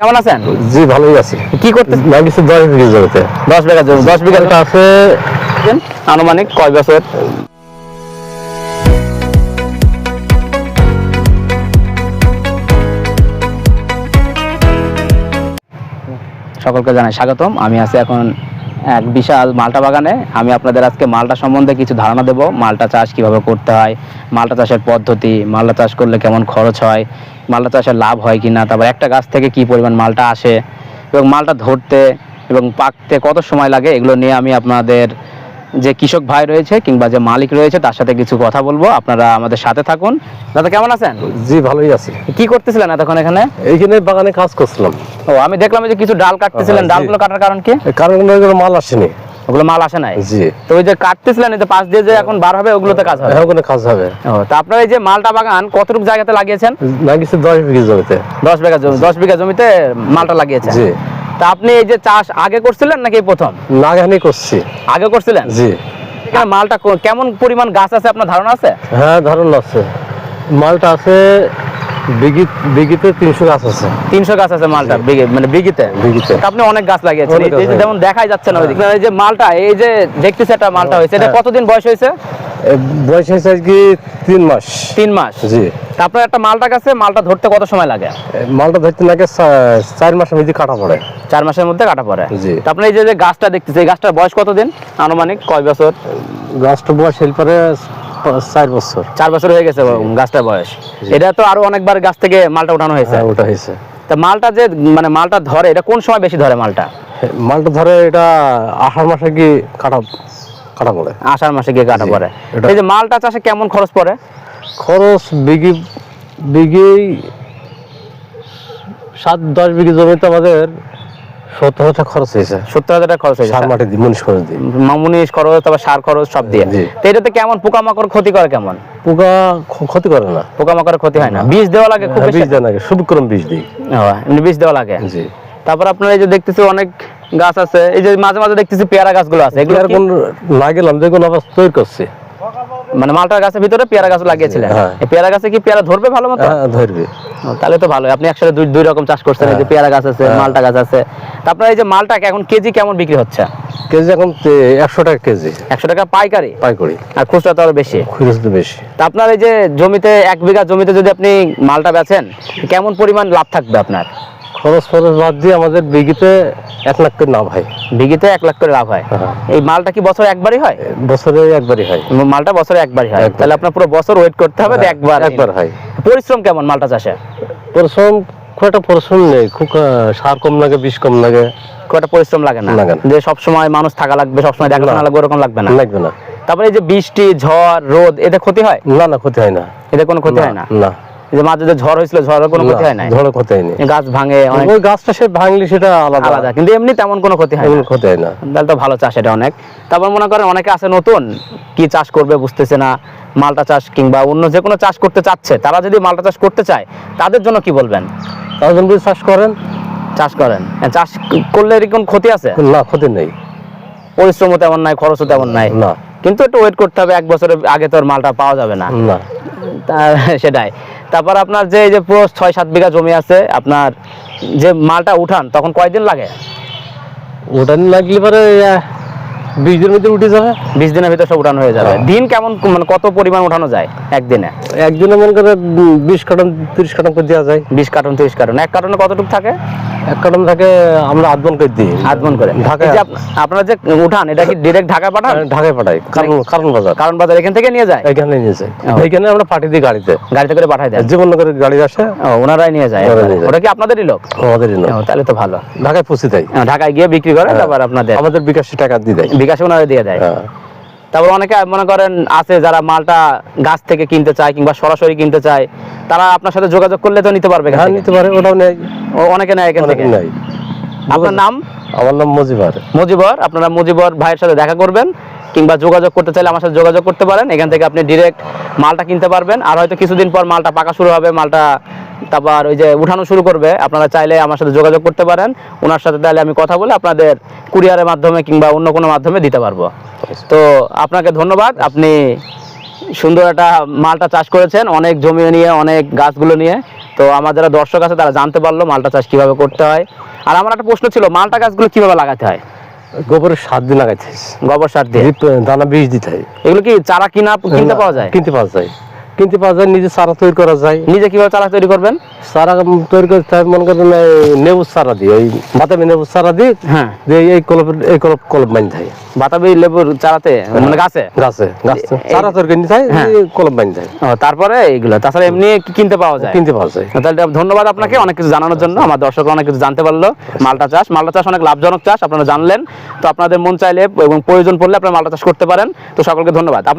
কেমন আছেন? জি ভালোই আছি। কি করতে দশ বিঘা জমিতে। দশ বিঘা জমি দশ বিঘা আছে। আনুমানিক কয় বছর? সকলকে জানাই স্বাগতম। আমি আছি এখন এক বিশাল মালটা বাগানে। আমি আপনাদের আজকে মালটা সম্বন্ধে কিছু ধারণা দেব, মালটা চাষ কীভাবে করতে হয়, মালটা চাষের পদ্ধতি, মালটা চাষ করলে কেমন খরচ হয়, মালটা চাষের লাভ হয় কি না তারপর একটা গাছ থেকে কি পরিমাণ মালটা আসে, এবং মালটা ধরতে এবং পাকতে কত সময় লাগে, এগুলো নিয়ে আমি আপনাদের যে কৃষক ভাই রয়েছে কিংবা যে মালিক রয়েছে তার সাথে কিছু কথা বলব। আপনারা আমাদের সাথে থাকুন। দাদা কেমন আছেন? জি ভালোই আছি। কি করতেছিলেন এতক্ষণ এখানে? এইখানে বাগানে কাজ করছিলাম। ও আমি দেখলাম যে কিছু ডাল কাটতেছিলেন। জি। ডালগুলো কাটার কারণ কি? কারণ মাল আসেনি। ওগুলো মাল আসে নাই? জি। তো ওই যে কাটতেছিলেন এই পাশ দিয়ে যে এখন বার হবে ওগুলোতে কাজ হবে? হ্যাঁ ওখানে কাজ হবে। তা আপনার এই যে মালটা বাগান কতটুকু জায়গাতে লাগিয়েছেন? কিছু দশ বিঘে জমিতে। দশ বিঘা জমি দশ বিঘা জমিতে মালটা লাগিয়েছেন। জি। তা আপনি এই যে চাষ আগে করছিলেন নাকি প্রথম? নাগানি করছি। আগে করছিলেন? জি। এখানে মালটা কেমন পরিমাণ গাছ আছে? আপনার ধারণা আছে? হ্যাঁ ধারণা আছে। মালটা আছে গাছ আছে। গাছ আছে মালটা বিঘে মানে বিঘিতে বিঘিতে আপনি অনেক গাছ লাগিয়েছেন। এই যে যেমন দেখাই যাচ্ছে না ওইদিকে। এই যে মালটা এই যে দেখতেছে একটা মালটা হয়েছে এটা। কতদিন বয়স হয়েছে? বয়স হয়েছে কি তিন মাস। তিন মাস? জি। আপনার একটা মালটা গাছে মালটা ধরতে কত সময় লাগে? মালটা ধরতে চা- চার মাসের মধ্যে কাটা পড়ে। চার মাসের মধ্যে কাটা পড়ে। জি। আপনি এই যে গাছটা দেখতেছে এই গাছটার বয়স কতদিন? আনুমানিক কয় বছর? গাছটা বয়স এর পরে পা- চার বছর। চার বছর হয়ে গেছে গাছটার বয়স। এটা তো আরও অনেকবার গাছ থেকে মালটা উঠানো হয়েছে। হ্যাঁ ওটা হয়েছে। তা মালটা যে মানে মালটা ধরে এটা কোন সময় বেশি ধরে মালটা? মালটা ধরে এটা আষাঢ় মাসে কি কাটা কাটা পড়ে। আষাঢ় মাসে গিয়ে কাটা পড়ে। এই যে মালটা চাষে কেমন খরচ পড়ে? খরচ বিঘি বিঘি সাত দশ বিঘি জমিতে আমাদের সত্তর হাজার খরচ হয়েছে। সত্তর হাজার টাকা খরচ হয়েছে সার মাটি দিয়ে মুনিশ খরচ দিয়ে। মামুনিশ খরচ তারপর সার খরচ সব দিয়ে। তো এটাতে কেমন পোকামাকড় ক্ষতি করে কেমন? পোকা ক্ষতি করে না। পোকামাকড়ের ক্ষতি হয় না। বীজ দেওয়া লাগে খুব হ্যাঁ, বীজ বীজ দিই। বীজ দেওয়া লাগে? জি। তারপর আপনার এই যে দেখতেছি অনেক গাছ আছে এই যে মাঝে মাঝে দেখতেছি পেয়ারা গাছগুলো আছে এগুলো এগুলো কি? কোন না গেলাম আবার তৈরি করছে। মানে মালটার গাছের ভিতরে পেয়ারা গাছ লাগিয়েছিলেন। হ্যাঁ। পেয়ারা গাছে কি পেয়ারা ধরবে ভালো মতো? হ্যাঁ ধরবে। তাহলে তো ভালো। আপনি একসাথে দুই দুই রকম চাষ করছেন এই যে পেয়ারা গাছ আছে হ্যাঁ। মালটা গাছ আছে। তারপর এই যে মালটা এখন কেজি কেমন বিক্রি হচ্ছে? কেজি এখন একশো টাকা কেজি। একশো টাকা পাইকারি? পাইকারি। আর খুচরা তো আরও বেশি। খুঁজে তো বেশি। তা আপনার এই যে জমিতে এক বিঘা জমিতে যদি আপনি মালটা বেচেন কেমন পরিমাণ লাভ থাকবে আপনার? খরচ খরচ বাদ দিয়ে আমাদের বিঘিতে এক লাখ করে নাম হয়। বিঘিতে এক লাখ করে লাভ হয়? হ্যাঁ। এই মালটা কি বছরে একবারই হয়? বছরে একবারই হয়। মালটা বছরে একবারই হয়। তাহলে আপনার পুরো বছর ওয়েট করতে হবে হ্যাঁ, একবার। একবার হয়। পরিশ্রম কেমন মালটা চাষে? পরিশ্রম খুব একটা পরিশ্রম নেই। খুব সার কম লাগে বিষ কম লাগে। খুব একটা পরিশ্রম লাগে না? যে সব সময় মানুষ থাকা লাগবে সব সময় দেখাশোনা না। লাগবে ওরকম লাগবে না? লাগবে না। তারপরে এই যে বৃষ্টি ঝড় রোদ এতে ক্ষতি হয়? না না ক্ষতি হয় না। এতে কোনো ক্ষতি হয় না? না। যে মাঝে যে ঝড় হয়েছিল ঝড়ের কোনো ক্ষতি হয় না ঝড়ে ক্ষতি হয়নি। গাছ ভাঙে ওই গাছটা সে ভাঙলি সেটা আলাদা। আলাদা কিন্তু এমনি তেমন কোনো ক্ষতি হয় না। ক্ষতি হয় না। তাহলে তো ভালো চাষ এটা অনেক। তারপর মনে করেন অনেকে আছে নতুন কি চাষ করবে বুঝতেছে না মালটা চাষ কিংবা অন্য যে কোনো চাষ করতে চাচ্ছে তারা যদি মালটা চাষ করতে চায় তাদের জন্য কি বলবেন? তার জন্য চাষ করেন? চাষ করেন। হ্যাঁ, চাষ করলে এর কোন ক্ষতি আছে? না ক্ষতি নেই। পরিশ্রমও তেমন নাই খরচও তেমন নাই। না। কিন্তু একটু ওয়েট করতে হবে এক বছরের আগে তোর মালটা পাওয়া যাবে না। না। সেটাই। তারপর আপনার যে এই যে পুরো ছয় সাত বিঘা জমি আছে আপনার যে মালটা উঠান তখন কয়দিন লাগে? উঠান লাগলে পরে বিশ দিনের মধ্যে উঠে যাবে। বিশ দিনের ভিতরে সব উঠানো হয়ে যাবে। হ্যাঁ। দিন কেমন মানে কত পরিমাণ উঠানো যায় একদিনে? একদিনে মনে করে বিশ কার্টন তিরিশ কার্টন করে দেওয়া যায়। বিশ কার্টন তিরিশ কার্টন। এক কার্টনে কতটুকু থাকে? এক কার্টন থাকে আমরা আধ করে দিই। হাত করে। ঢাকায় যে আপ- আপনারা যে উঠান এটা কি ডিরেক্ট ঢাকা পাঠান? ঢাকায় পাঠাই। কারণ কারণ বাজার। কারণ বাজার এখান থেকে নিয়ে যায়? এখানে নিয়ে যায়। ও। আমরা পাঠিয়ে দিই গাড়িতে। গাড়িতে করে পাঠায় দেয়? জীবননগরের গাড়ি আসে। ওনারাই নিয়ে যায়। ওটা কি আপনাদেরই লোক? আমাদেরই ও, তাহলে তো ভালো। ঢাকায় পৌঁছে দেয়। ঢাকায় গিয়ে বিক্রি করে তারপর আপনাদের আমাদের বিকাশে টাকা দিয়ে দেয়। বিকাশে ওনারা দিয়ে দেয়। হ্যাঁ। তারপর অনেকে মনে করেন আছে যারা মালটা গাছ থেকে কিনতে চায় কিংবা সরাসরি কিনতে চায় তারা আপনার সাথে যোগাযোগ করলে তো নিতে পারবে হ্যাঁ নিতে পারে ওটাও অনেকে নেয় এখান থেকে। আপনার নাম? আমার নাম মজিবর। মুজিবর আপনারা মুজিবর ভাইয়ের সাথে দেখা করবেন। কিংবা যোগাযোগ করতে চাইলে আমার সাথে যোগাযোগ করতে পারেন। এখান থেকে আপনি ডিরেক্ট মালটা কিনতে পারবেন। আর হয়তো কিছুদিন পর মালটা পাকা শুরু হবে মালটা তারপর ওই যে উঠানো শুরু করবে। আপনারা চাইলে আমার সাথে যোগাযোগ করতে পারেন। ওনার সাথে তাহলে আমি কথা বলে আপনাদের কুরিয়ারের মাধ্যমে কিংবা অন্য কোনো মাধ্যমে দিতে পারব। তো আপনাকে ধন্যবাদ। আপনি সুন্দর একটা মালটা চাষ করেছেন অনেক জমি নিয়ে অনেক গাছগুলো নিয়ে। তো আমার যারা দর্শক আছে তারা জানতে পারল মালটা চাষ কীভাবে করতে হয়। আর আমার একটা প্রশ্ন ছিল মালটা গাছগুলো কীভাবে লাগাতে হয়? গোবরের সার দিয়ে লাগাইতে গোবর সার দিয়ে? দানা বীজ দিতে হয়। এগুলো কি চারা কিনা কিনতে পাওয়া যায়? কিনতে পাওয়া যায়। কিনতে পাওয়া যায় নিজে চারা তৈরি করা যায়। নিজে কীভাবে চারা তৈরি করবেন? চারা তৈরি করতে হয় মনে করেন নেবুর চারা দিয়ে ওই বাতাবি নেবুর চারা দিয়ে হ্যাঁ। এই কলপ এই কলপ কলপ বাঁধতে হয় বাতাবি লেবুর চারাতে মানে গাছে? গাছে গাছে। চারা তৈরি করে নিতে হয় হ্যাঁ। কলপ হয় ও, তারপরে এইগুলো তাছাড়া এমনি কিনতে পাওয়া যায়? কিনতে পাওয়া যায়। তাহলে ধন্যবাদ আপনাকে অনেক কিছু জানানোর জন্য আমার দর্শক অনেক কিছু জানতে পারল মালটা চাষ। মালটা চাষ অনেক লাভজনক চাষ আপনারা জানলেন। তো আপনাদের মন চাইলে এবং প্রয়োজন পড়লে আপনারা মালটা চাষ করতে পারেন। তো সকলকে ধন্যবাদ। আপনার